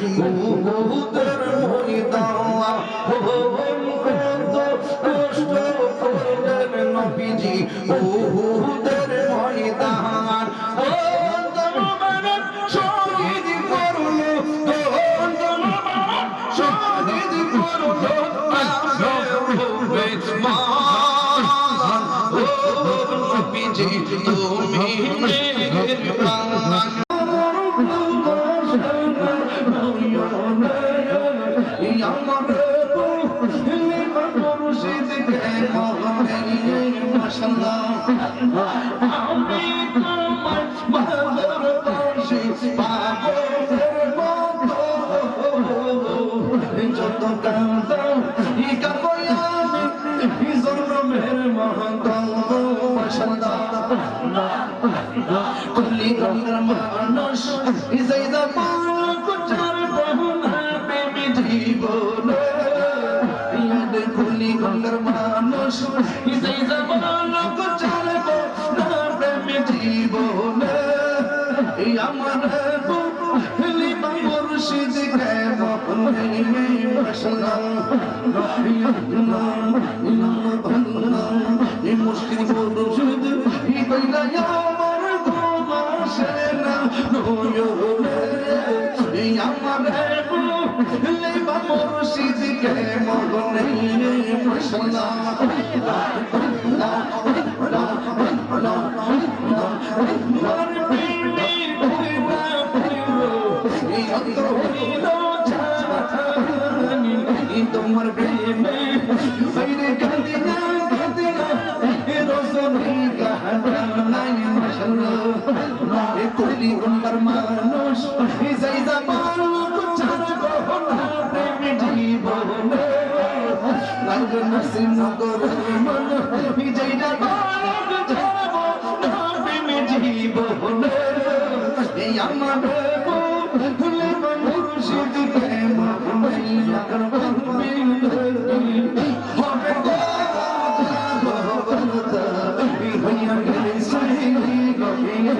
তুমি নবীজি উহুদের ময়দান। করলেন নবীজি উহুদের ময়দান ও জনমানব শহীদ করল ও জনমানব শহীদ করল নবীজি কুলি গঙ্গার মানুষ ইসাই জামান কুচার বহুনা প্রেমী জীবন। ইয়াদ কুলি গঙ্গার মানুষ ইসাই জামান কুচার বহুনা প্রেমী জীবন। গোমা সেনা নয়নে আমার বুলি মুর্শিদ কে মশলা তোমার প্রেমে বাইরে কাঁদি না এ কুলি মানুষ এ যাই জামান কুচার গহনা প্রেমে জীবনে। রঙ নসিম করে মন এ যাই কুচার গহনা প্রেমে জীবনে। এই আমার ভুলে মুর্শিদ কে মাইয়া করবে হবে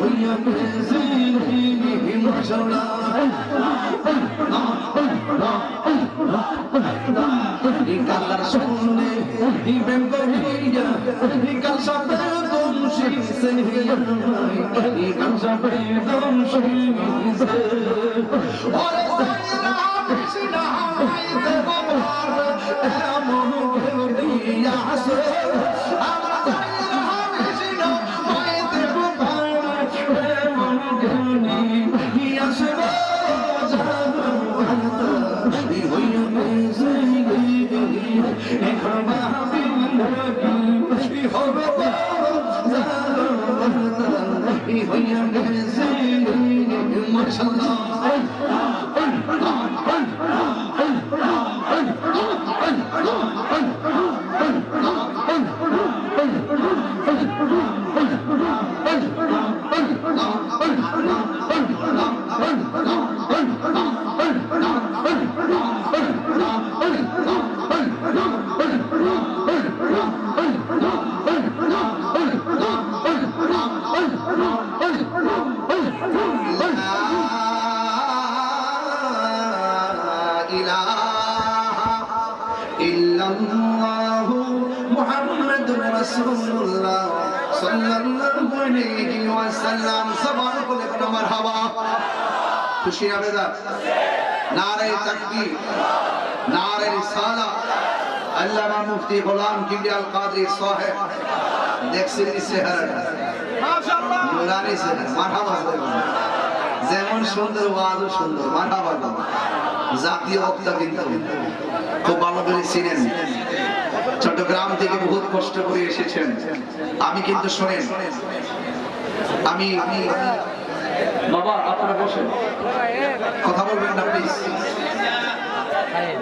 হইয়া গেছে কালার শুনে ইবেন করিয়া ইকাল সাথে দমশি সে ইকাল সাথে দমশি সে। ওরে সাইরা কৃষ্ণ হাইতে গোবার এমন করিয়া সে আমরা সাইরা ما شاء الله ইল্লাল্লাহু মুহাম্মাদুর রাসূলুল্লাহ সাল্লাল্লাহু আলাইহি ওয়াসাল্লাম। সবার বলে বলো মারহাবা। খুশি হবে না নারে তাকবীর। নারে রিসালা। আল্লামা মুফতি গোলাম কিবরিয়াল কাদরি সাহেব। দেখছেন এই চেহারাটা? নুরানি চেহারা মারহাবা। যেমন সুন্দর ওয়াজও সুন্দর মারহাবা। জাতীয় বক্তা কিন্তু। খুব ভালো করে চিনেন। চট্টগ্রাম থেকে বহুত কষ্ট করে এসেছেন। আমি কিন্তু শোনেন। আমি বাবা, আপনারা বসেন। কথা বলবেন না প্লিজ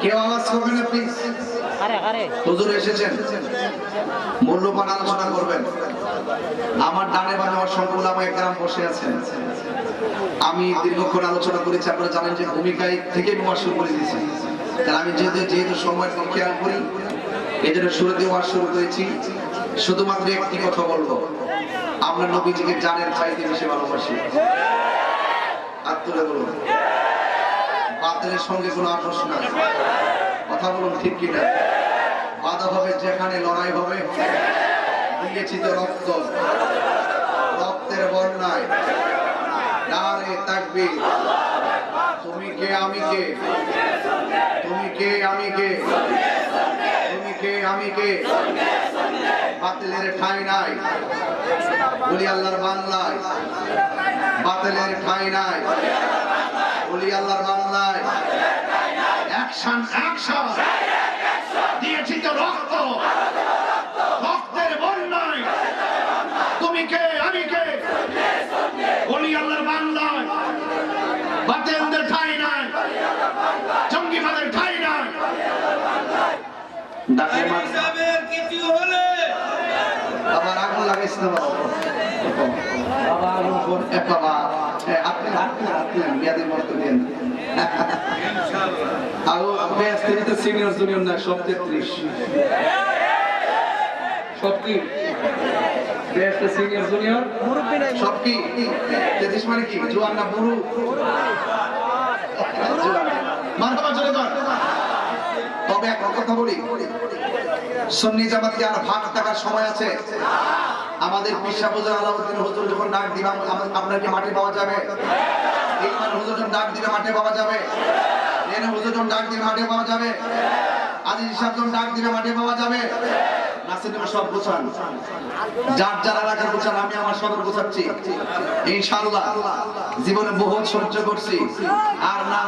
কেউ আওয়াজ করবেন না প্লিজ হুজুর এসেছেন। মূল্যবান আলোচনা করবেন। আমার ডানে বামে অসংখ্য ওলামা একরাম বসে আছেন। আমি দীর্ঘক্ষণ আলোচনা করেছি আপনারা জানেন যে ভূমিকায় থেকে ওয়াজ শুরু করে দিয়েছি। তাহলে আমি যেহেতু যেহেতু সময় কম খেয়াল করি এই জন্য শুরুতে ওয়াজ শুরু করেছি। শুধুমাত্র একটি কথা বলব। আমরা নবীজিকে জানের চাইতে বেশি ভালোবাসি। তুলে বলুন বাতিলের সঙ্গে কোনো আপোষ নাই। কথা বলুন ঠিক কিনা? বাধা হবে যেখানে, লড়াই হবে। দিয়েছি তো রক্ত। রক্তের বন্যায়। নারে তাকবি তুমি কে, আমি কে? তুমি কে, আমি কে? তুমি কে, আমি কে? বাতিলের ঠাঁই নাই। বলি আল্লাহর বাংলায়। বাতিলের ঠাঁই নাই। বলি আল্লাহর দিয়েছি তো রক্ত। রক্তের বন্যায়। তুমি কে? আমি কে? বলি আল্লাহর বাংলায় বাতেনদের ঠাই নাই। জঙ্গিবাদের ঠাই নাই। আবার আগুন লাগাইছ বাবা। বাবা। এ, আপনি আপনি আপনি বিয়াদের মতো দেন। আরও বেশ তিনি তো সিনিয়র জুনিয়র না সব তেত্রিশ। সব কি? সিনিয়র জুনিয়র সব কি? তেত্রিশ মানে কি? জোয়ান না বুড়ু? কর তবে একটা কথা বলি সুন্নি জামাতকে আর ভাগ থাকার সময় আছে আমাদের পিসা হুজুর আলাউদ্দিন হুজুর যখন ডাক আপনার কি মাঠে পাওয়া যাবে? হুজুর যখন ডাক দিবে মাঠে পাওয়া যাবে? হুজুর যখন ডাক দিবে মাঠে পাওয়া যাবে? যখন ডাক দিবে মাঠে পাওয়া যাবে? জীবনে বহুত সহ্য করছি। আর না।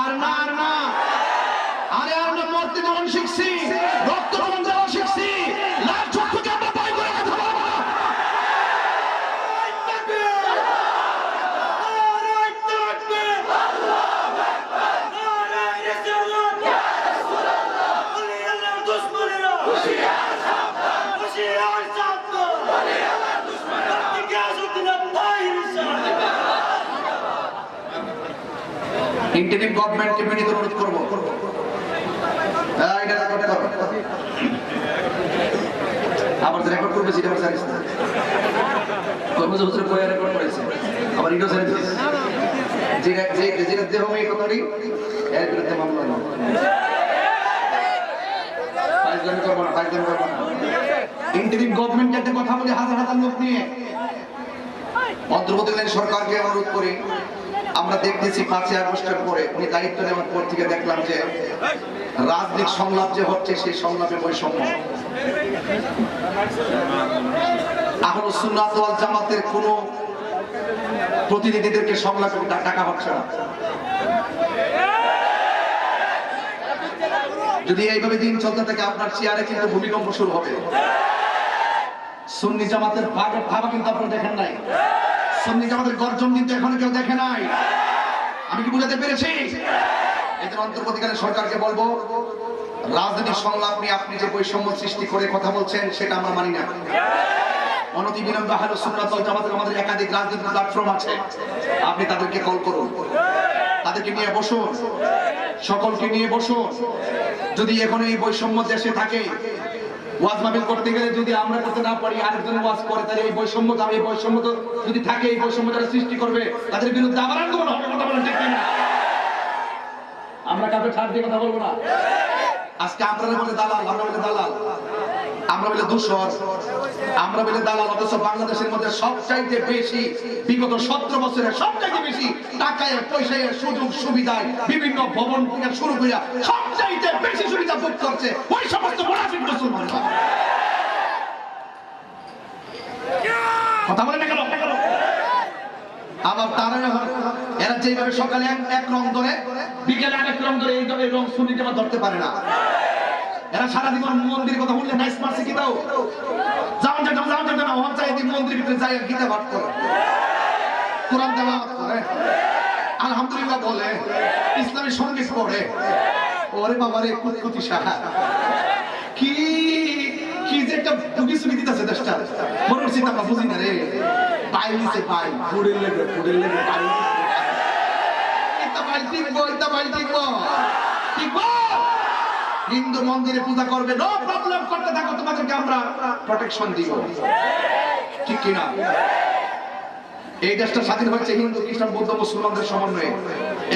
আর না আর না। আরে আমরা মরতে যখন শিখছি রক্ত শিখছি লাভ চক্ষুকে আমরা ভয় করে কথা বলব না। ইন্টারিম গভর্নমেন্টকে বিনীত অনুরোধ করব আবার রেকর্ড করবে, সেটা আবার জানিস না কর্মজ হুজুরে বইয়া রেকর্ড করেছে। আবার এটাও জানিস যে যে যে দেহ মেয়ে কথাটি এর বিরুদ্ধে মামলা ফাইজলামি করব না ফাইজলামি করব না। ইন্টারিম গভর্নমেন্ট একটা কথা বলে, হাজার হাজার লোক নিয়ে। অন্তর্বর্তীকালীন সরকারকে অনুরোধ করি, আমরা দেখতেছি পাঁচই আগস্টের পরে উনি দায়িত্ব নেওয়ার পর থেকে দেখলাম যে রাজনৈতিক সংলাপ যে হচ্ছে, সেই সংলাপে বৈষম্য। আহল সুন্নাত জামাতের কোন প্রতিনিধিদেরকে সংলাপে ডাকা হচ্ছে না। যদি এইভাবে দিন চলতে থাকে, আপনার চেয়ারে কিন্তু ভূমিকম্প শুরু হবে। সুন্নি জামাতের ভাগ ভাবা কিন্তু আপনারা দেখেন নাই। সুন্নি জামাতের গর্জন কিন্তু এখনও কেউ দেখে নাই। আমি কি বুঝাতে পেরেছি? এদের অন্তর্বর্তীকালীন সরকারকে বলব, রাজনৈতিক সংলাপ নিয়ে আপনি যে বৈষম্য সৃষ্টি করে কথা বলছেন, সেটা আমরা মানি না। অনতি বিলম্বে আহলে সুন্নাত জামাতের আমাদের একাধিক রাজনৈতিক প্ল্যাটফর্ম আছে। আপনি তাদেরকে কল করুন। তাদেরকে নিয়ে বসুন সকলকে নিয়ে বসুন যদি এখন এই বৈষম্য দেশে থাকে, ওয়াজ মাহফিল করতে গেলে যদি আমরা করতে না পারি, আরেকজন ওয়াজ করে, তাহলে এই বৈষম্য তো এই বৈষম্য তো যদি থাকে, এই বৈষম্য যারা সৃষ্টি করবে, তাদের বিরুদ্ধে আবার আন্দোলন হবে কথা বলেন ঠিক কিনা? আমরা কাউকে ছাড় দিয়ে কথা বলব না। আজকে আপনারা বলে দালাল, আমরা বলে দালাল। আমরা বলে দূষণ, আমরা বলে দালাল, অথচ বাংলাদেশের মধ্যে সবচাইতে বেশি, বিগত সতেরো বছরে সবচাইতে বেশি টাকায়, পয়সায় সুযোগ সুবিধায় বিভিন্ন ভবন থেকে শুরু করিয়া সবচাইতে বেশি সুবিধা ভোগ করছে ওই সমস্ত মুসলমান। কথা বলে না কেন? আবার তারা এরা যেভাবে সকালে এক রং ধরে, বিকেলে আরেক রং ধরে এই রং সুন্নিতে ধরতে পারে না। এরা সারা জীবন মন্দিরের কথা বললে নাইস মারছে কি দাও যাও যাও যাও যাও যাও হন চাই দিন মন্দিরের ভিতরে যাই আর গীতা পাঠ করে। কোরআন তেলাওয়াত করে। আলহামদুলিল্লাহ বলে। ইসলামী সংগীত পড়ে। ওরে বাবা রে কুতকুতি সাহা। কি কি যে একটা দুগি সুগি দিতেছে দেশটা। মনে হচ্ছে আমরা বুঝি না রে। পাই দিছে পাই ফুড়ের লেগে ফুড়ের লেগে পাই দিছে এটা পাই টিকবো এটা পাই টিকবো টিকবো হিন্দু মন্দিরে পূজা করবে নো প্রবলেম করতে থাকো তোমাদেরকে আমরা প্রোটেকশন দিব। ঠিক কিনা? এই দেশটা স্বাধীন হয়েছে হিন্দু খ্রিস্টান বৌদ্ধ মুসলমানদের সমন্বয়ে।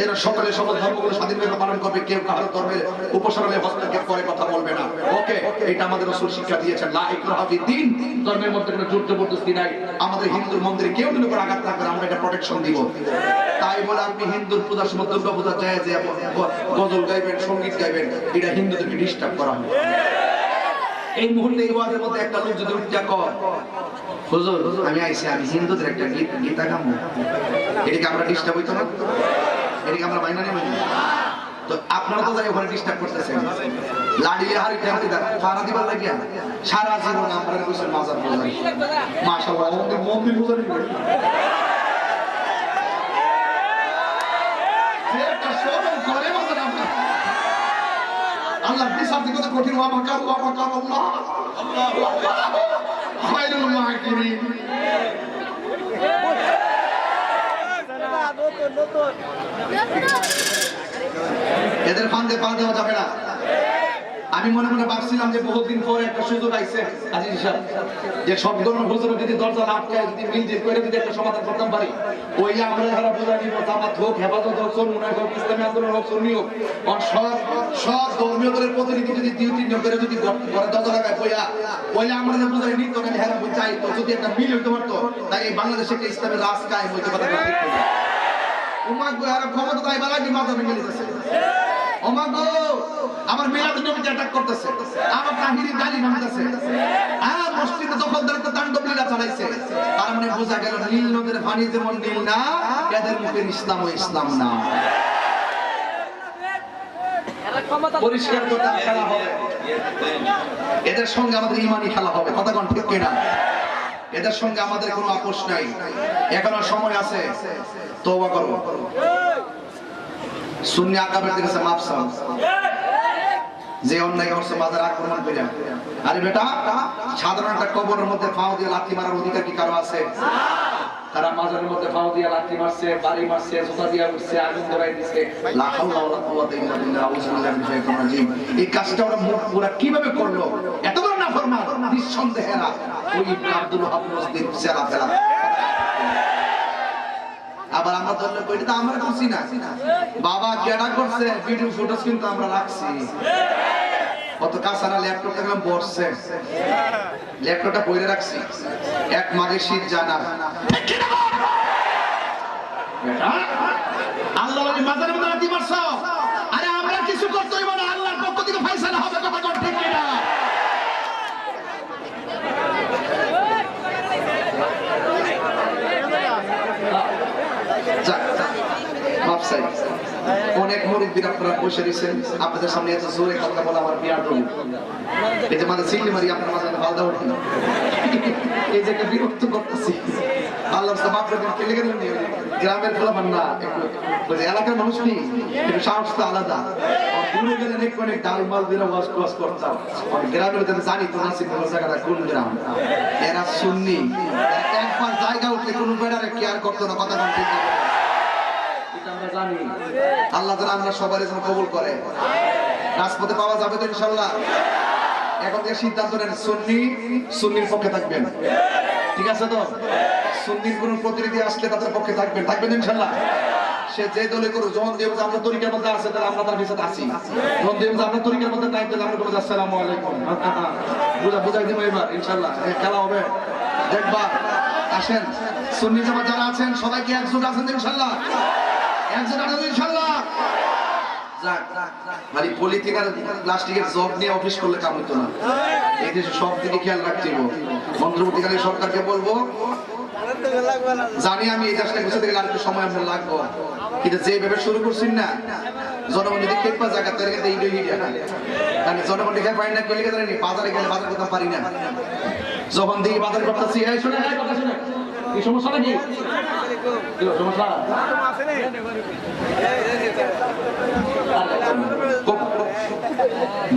এরা সকলে সকল ধর্মগুলো স্বাধীনভাবে পালন করবে কেউ কারও ধর্মের উপসরণে হস্তক্ষেপ করে কথা বলবে না। ওকে এটা আমাদের রসুল শিক্ষা দিয়েছেন লা ইকরাহা ফিদ্দিন ধর্মের মধ্যে কোনো যুদ্ধ পদ্ধতি নাই। আমাদের হিন্দু মন্দিরে কেউ উপর আঘাত না, আমরা এটা প্রোটেকশন দিব। তাই বলে আপনি হিন্দুর পূজার সময় দুর্গা পূজা যায় যে গজল গাইবেন, সংগীত গাইবেন, এটা হিন্দুদেরকে ডিস্টার্ব করা হয়। এই মুহূর্তে এই ওয়াজের মধ্যে একটা লোক যদি উঠা কর হুজুর, আমি আইছি, আমি হিন্দুদের একটা গীত, গীতা গামু। এটাকে আমরা ডিস্টার্ব হইতো না। এটাকে আমরা মাইনা নেব তো আপনারা তো যাই ওখানে ডিস্টার্ব করতেছেন। লাড়িয়ে হারি টানতে দেন ফারা দিবার লাগিয়া। সারা জীবন আমরা বসে মাজার বোঝাই মাশাআল্লাহ মন্দির বোঝানি যে একটা শোভন করে মাজার আমরা আল্লাহ বিচার দিকে কঠিন ওয়া মাকার ওয়া মাকার আল্লাহ। খায়রুল মাকিরিন এদের ফান্দে পা দেওয়া যাবে না। আমি মনে মনে ভাবছিলাম যে বহুদিন পরে একটা সুযোগ আইছে আজিজ সাহেব যে সব ধর্ম হুজুর যদি দরজা আটকায় যদি মিল করে যদি একটা সমাধান করতাম পারি। ওই আমরা যারা বোঝা নিব, জামাত হোক, হেফাজত হোক সন্মুনায় হোক, ইসলামী আন্দোলন হোক, সুন্নি হোক সব সব ধর্মীয় দলের প্রতিনিধি যদি দুই, তিন করে যদি ঘরে দরজা লাগায়, বইয়া বইলে আমরা যে বোঝাই নিত না হেরা চাই তো, যদি একটা মিল হইতে পারতো তাই এই বাংলাদেশে একটা ইসলামের রাজ কায়েম হইতে পারতো। উমা গো আর ক্ষমতা তাই বালা কি মাথা ভেঙে দিতেছে। ওমা গো আমার মিলাদুন নবীতে অ্যাটাক করতেছে, আমার তাহিরি গালি নামতেছে হ্যাঁ মসজিদে দখলদারিত্ব তাণ্ডব লীলা চালাইছে। তার মানে বোঝা গেল নীল নদের পানি যেমন নীল না, এদের মুখের ইসলাম ও ইসলাম না। পরিষ্কার কথা খেলা হবে। এদের সঙ্গে আমাদের ইমানি খেলা হবে। কথা কোন ঠিক কিনা? এদের সঙ্গে আমাদের কোনো আপোষ নাই। এখনও সময় আছে। তওবা করো। সুন্নি আকাবের মাপ চাও। যে অন্যায় করছে বাজার আক্রমণ করে আরে বেটা সাধারণ একটা কবরের মধ্যে ফাও দিয়ে লাথি মারার অধিকার কি কারও আছে? তারা মাজারের মধ্যে ফাও দিয়ে মারছে বাড়ি মারছে দিয়ে উঠছে, আগুন ধরাই এই কাজটা ওরা মুখ পুরা কীভাবে করল? এত বড় নাফরমান নিঃসন্দেহেরা ওই আব্দুল সেরা ফেলা আবার আমরা ধরলে কইটা তো আমরা খুশি না। বাবা কেডা করছে ভিডিও ফুটেজ কিন্তু আমরা রাখছি। কত কাছারা ল্যাপটপ দেখলাম বসছে ল্যাপটপটা বইরে রাখছি। এক মাঘে শীত জানা আল্লাহ বলে মধ্যে আরে আমরা কিছু করতে হইব না আল্লাহর পক্ষ থেকে ফাইসালা হবে কথা কোন ঠিক কিনা যাক, মাফ চাই। অনেক মুরব্বীর আপনারা বসে রয়েছেন। আপনাদের সামনে এত জোরে কথা বলা আমার বিরাট এই যে মাঝে সিলি মারি আপনার মাঝে বালদা উঠি এই যে একটা বিরক্ত করতেছি। আল্লাহ দিন, কেলে গেলেন নি? গ্রামের খোলা না এলাকার মানুষ নেই একটু সাহস তো আলাদা। দূরে গেলে অনেক ডাল মাল দিয়ে করতাম। গ্রামের জানি তো বলে জায়গাটা কোন গ্রাম। এরা শুননি একবার জায়গা উঠলে কোনো বেড়ারে কেয়ার করতো না কথা না। এটা আল্লাহ তাআলা আমরা সবার জন্য কবুল করে। রাজপথে পাওয়া যাবে তো ইনশাআল্লাহ। এখন থেকে সিদ্ধান্ত নেন, সুন্নি সুন্নির পক্ষে থাকবেন। ঠিক আছে তো? সুন্নির কোন প্রতিনিধি আসলে তাদের পক্ষে থাকবেন। থাকবেন ইনশাআল্লাহ? সে যে দলে করুক, যখন যে আমরা তরিকার মধ্যে আছে, তাহলে আমরা তার যখন যে আমরা তরিকার মধ্যে নাই, তাহলে আমরা বলব আসসালামু আলাইকুম। বুঝা বুঝাই দিব এবার ইনশাল্লাহ খেলা হবে। দেখবা, আসেন। সুন্নি যারা আছেন সবাই কি আছেন ইনশাল্লাহ না। সব দিকে খেয়াল জানি আমি এই দেশটা গুছাতে গেলে আরেকটু সময় আপনার লাগবো। কিন্তু যে ভেবে শুরু করছেন না, জনগণ যদি খেপা জায়গা, তাহলে কিন্তু কারণ জনগণ দেখে না বাজারে গেলে বাজার করতে পারি না। যখন দিকে বাজার করতেছি শুনে কথা শুনে কি সমস্যা নাকি?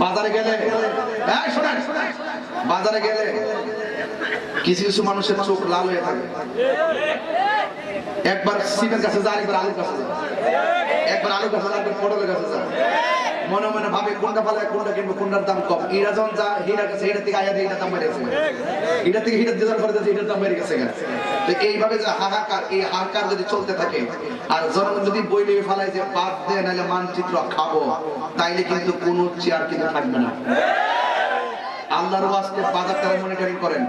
বাজারে গেলে বাজারে গেলে কিছু কিছু মানুষের চোখ লাল হয়ে থাকে। একবার সিমের কাছে যায় একবার আলুর কাছে একবার আলুর কাছে একবার পটলের কাছে মনে মনে ভাবে, কোনটা ভালো কোনটা কিনবো, কোনটার দাম কম। এরা যখন যা হীরা কাছে এটা থেকে আয়া দিয়ে দাম বেড়ে গেছে। এটা থেকে হিটার দিদার করে এটার দাম বেড়ে গেছে। এইভাবে যে হাহাকার, এই হাহাকার যদি চলতে থাকে, আর জনগণ যদি বই নিয়ে ফেলায় যে বাদ দেয় নাহলে মানচিত্র খাব, তাইলে কিন্তু কোনো চেয়ার কিন্তু থাকবে না। আল্লাহর ওয়াস্তে বাজার তারা মনিটরিং করেন।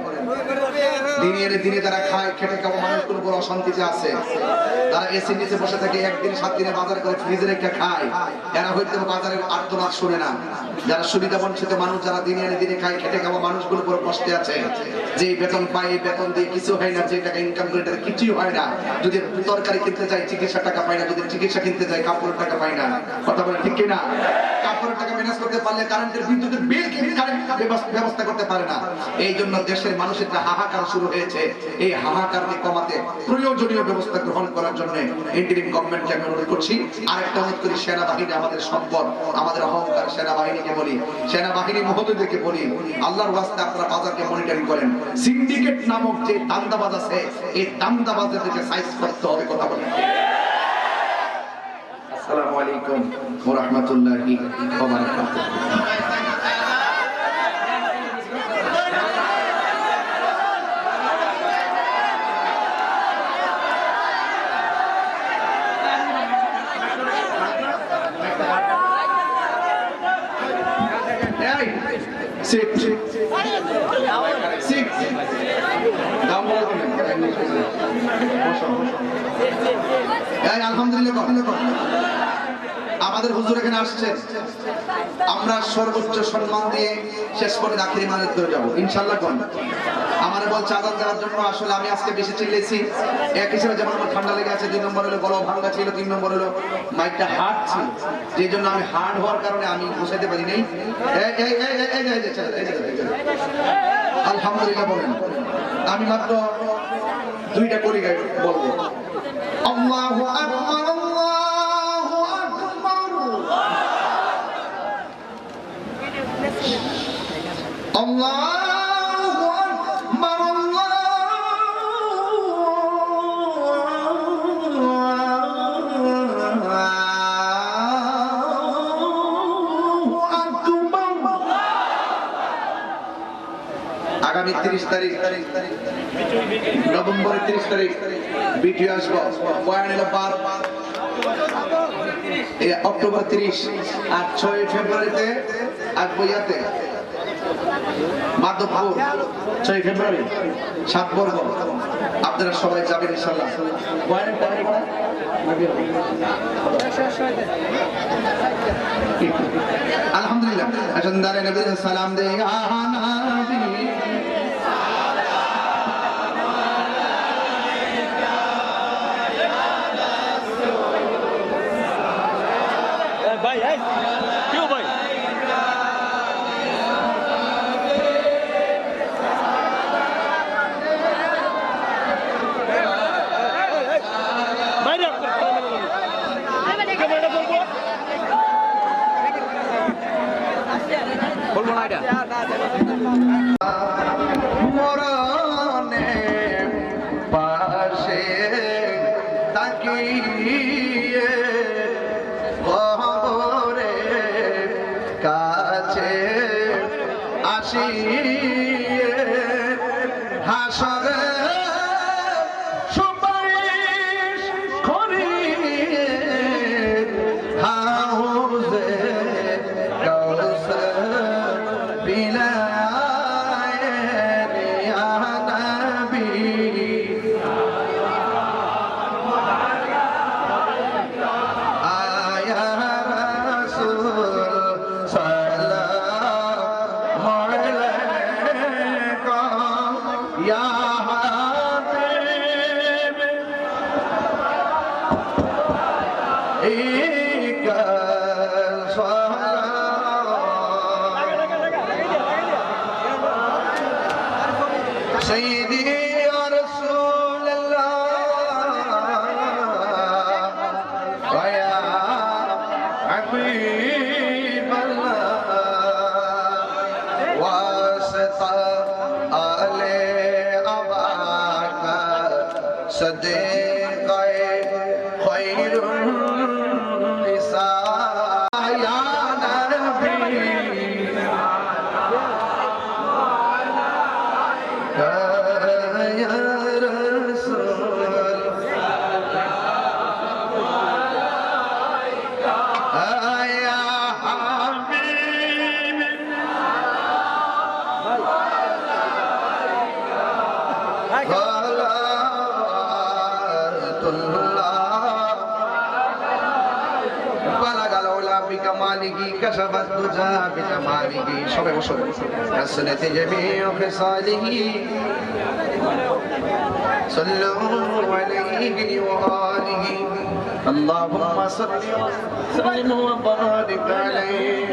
দিনে দিনে তারা খায়, খেটে খাওয়া মানুষগুলো বড় অশান্তিতে আছে। তারা এসি নিচে বসে থাকে, একদিন, সাত দিনে বাজার করে ফ্রিজে রেখে খায়। এরা হয়তো বাজারের আর্তনাদ শুনে না। যারা সুবিধা বঞ্চিত মানুষ, যারা দিনে এনে দিনে খায়, খেটে খাওয়া মানুষগুলো বড় কষ্টে আছে। যে বেতন পায়, এই বেতন দিয়ে কিছু হয় না যে টাকা ইনকাম করে তার কিছুই হয় না। যদি তরকারি কিনতে যায় চিকিৎসা টাকা পায় না। যদি চিকিৎসা কিনতে যায় কাপড়ের টাকা পায় না। কথা বলে ঠিক কিনা? কাপড়ের টাকা ম্যানেজ করতে পারলে কারেন্টের বিদ্যুতের বিল কারেন্ট ব্যবস্থা করতে পারে না। এই জন্য দেশের মানুষের যে হাহাকার শুরু হয়েছে, এই হাহাকারকে কমাতে প্রয়োজনীয় ব্যবস্থা গ্রহণ করার জন্য ইন্টারিম গভর্নমেন্টকে আমি অনুরোধ করছি। আরেকটা অনুরোধ করি, সেনাবাহিনী আমাদের সম্পদ, আমাদের অহংকার সেনাবাহিনীকে বলি। সেনাবাহিনী মহোদয়দেরকে বলি, আল্লাহর ওয়াস্তে আপনারা বাজারকে মনিটরিং করেন। সিন্ডিকেট নামক যে দান্দাবাজ আছে, এই দান্দাবাজদেরকে সাইজ করতে হবে, কথা বলেন। আসসালামু আলাইকুম ওয়া রাহমাতুল্লাহি আলহামদুলিল্লাহ আমাদের হুজুর এখানে আসছেন। আমরা সর্বোচ্চ সম্মান দিয়ে শেষ করে দাখিলি মানে করে যাব। ইনশাল্লাহ কোন? আমার বল চাদর দেওয়ার জন্য, আসলে আমি আজকে বেশি চিল্লেছি এক হিসেবে যেমন আমার ঠান্ডা লেগে আছে, দুই নম্বর হলো গলা ভাঙ্গা ছিল, তিন নম্বর হলো মাইকটা হার্ড ছিল। যে জন্য আমি হার্ড হওয়ার কারণে আমি বসাইতে পারি নাই। আলহামদুলিল্লাহ বলেন। আমি মাত্র দুইটা করি বলব। আল্লাহু আকবার আগামী তিরিশ তারিখ, নভেম্বরের তিরিশ তারিখ ভিডিও আসব। অক্টোবর তিরিশ আর ছয় ফেব্রুয়ারিতে আসব ইয়াতে। মাধবপুর ছয় ফেব্রুয়ারি সাত বর্গ। আপনারা সবাই যাবেন ইনশাল্লাহ আলহামদুলিল্লাহ। সালাম দে আসিয়ে হাসরে Swami. كشفت دجى بجماله شبه وشر حسنت جميع خصاله صلوا عليه وآله اللهم صل وسلم وبارك عليه